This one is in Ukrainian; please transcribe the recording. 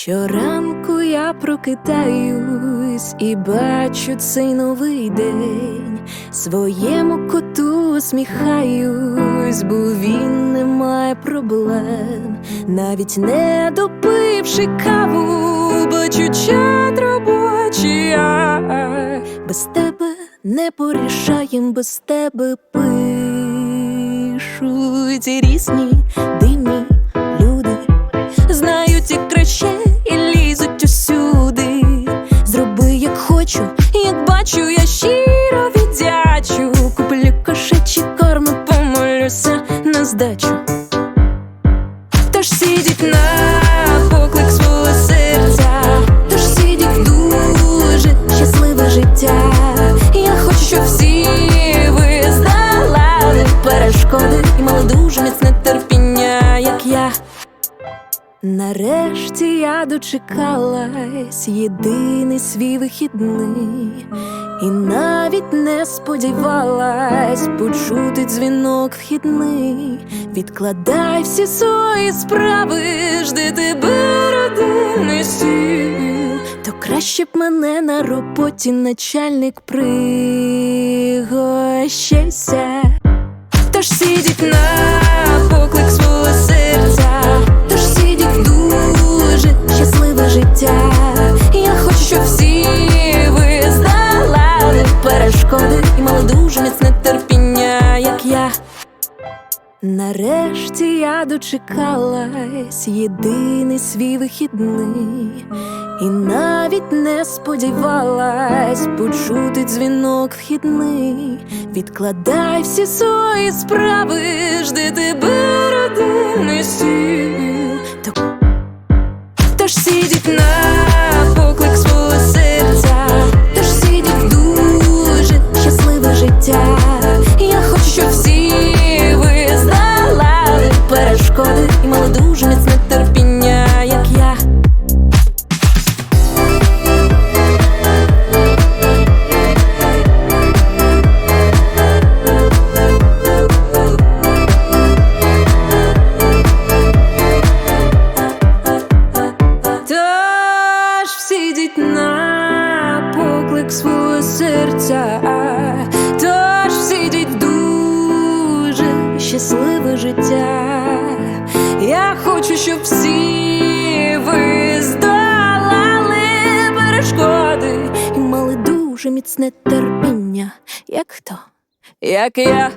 Щоранку я прокидаюсь і бачу цей новий день. Своєму коту усміхаюсь, бо він не має проблем. Навіть не допивши каву, бачу чат робочий. Без тебе не порішаєм, без тебе пишуть різні дивні як бачу, я щиро віддячу. Куплю кошечі корм помолюся на здачу. Тож сидіть на поклик свого серця, тож сидіть дуже щасливе життя. Я хочу, щоб всі ви здолали перешкоди і мали дуже міцне терпіння. Нарешті я дочекалась єдиний свій вихідний, і навіть не сподівалась почути дзвінок вхідний. Відкладай всі свої справи, жди тебе родинний сіл. То краще б мене на роботі начальник пригощайся. Перешкоди і мали дуже міцне терпіння, як я. Нарешті я дочекалась єдиний свій вихідний, і навіть не сподівалась почути дзвінок вхідний. Відкладай всі свої справи, жди тебе поклик свого серця, тож сидіть дуже щасливе життя. Я хочу, щоб всі ви здолали перешкоди і мали дуже міцне терпіння, як хто, як я.